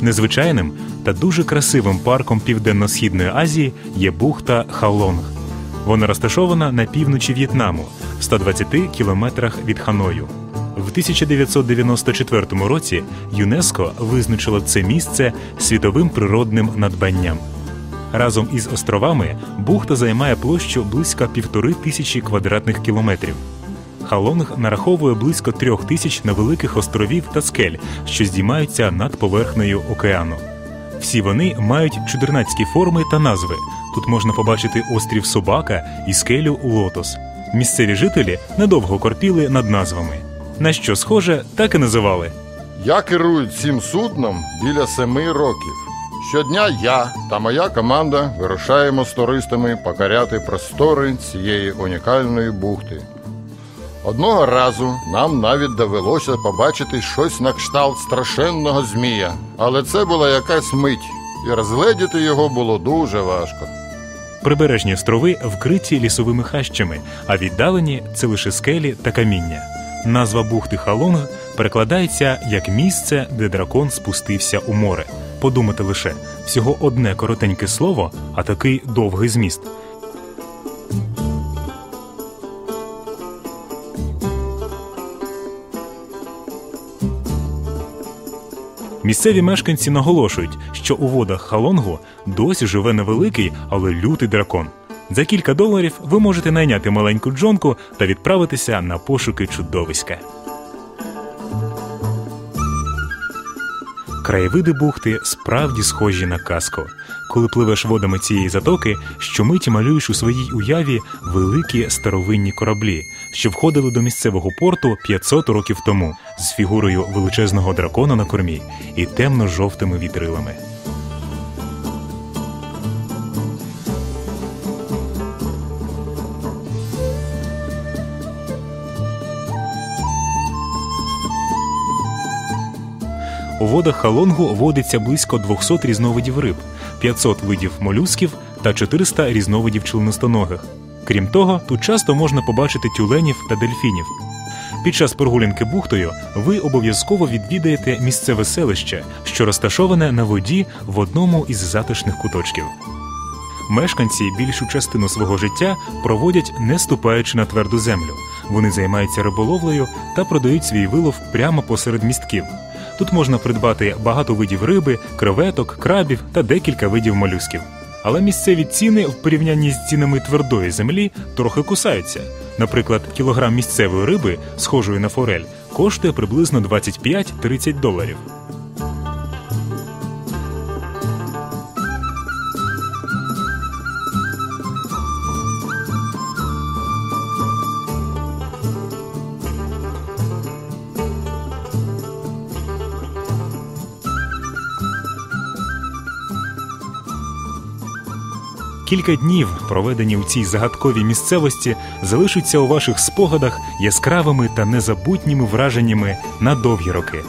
Незвичайним та дуже красивим парком Південно-Східної Азії є бухта Халонг. Вона розташована на півночі В'єтнаму, в 120 кілометрах від Ханою. В 1994 році ЮНЕСКО визначило це місце світовим природним надбанням. Разом із островами бухта займає площу близько півтори тисячі квадратних кілометрів. Халонг нараховує близько трьох тисяч невеликих островів та скель, що здіймаються над поверхнею океану. Всі вони мають чудернацькі форми та назви. Тут можна побачити острів Собака і скелю Лотос. Місцеві жителі недовго корпіли над назвами. На що схоже, так і називали. Я керую цим судном біля семи років. Щодня я та моя команда вирушаємо з туристами покоряти простори цієї унікальної бухти. Одного разу нам навіть довелося побачити щось на кшталт страшенного змія, але це була якась мить, і розгледіти його було дуже важко. Прибережні острови вкриті лісовими хащами, а віддалені це лише скелі та каміння. Назва бухти Халонг перекладається як місце, де дракон спустився у море. Подумати лише всього одне коротеньке слово, а такий довгий зміст. Місцеві мешканці наголошують, що у водах Халонгу досі живе невеликий, але лютий дракон. За кілька доларів ви можете найняти маленьку джонку та відправитися на пошуки чудовиська. Краєвиди бухти справді схожі на казку. Коли пливеш водами цієї затоки, щомиті малюєш у своїй уяві великі старовинні кораблі, що входили до місцевого порту 500 років тому з фігурою величезного дракона на кормі і темно-жовтими вітрилами. У водах Халонгу водиться близько 200 різновидів риб, 500 видів молюсків та 400 різновидів членистоногих. Крім того, тут часто можна побачити тюленів та дельфінів. Під час прогулянки бухтою ви обов'язково відвідаєте місцеве селище, що розташоване на воді в одному із затишних куточків. Мешканці більшу частину свого життя проводять не ступаючи на тверду землю. Вони займаються риболовлею та продають свій вилов прямо посеред містків. Тут можна придбати багато видів риби, креветок, крабів та декілька видів молюсків. Але місцеві ціни в порівнянні з цінами твердої землі трохи кусаються. Наприклад, кілограм місцевої риби, схожої на форель, коштує приблизно 25-30 доларів. Кілька днів, проведені у цій загадковій місцевості, залишаться у ваших спогадах яскравими та незабутніми враженнями на довгі роки.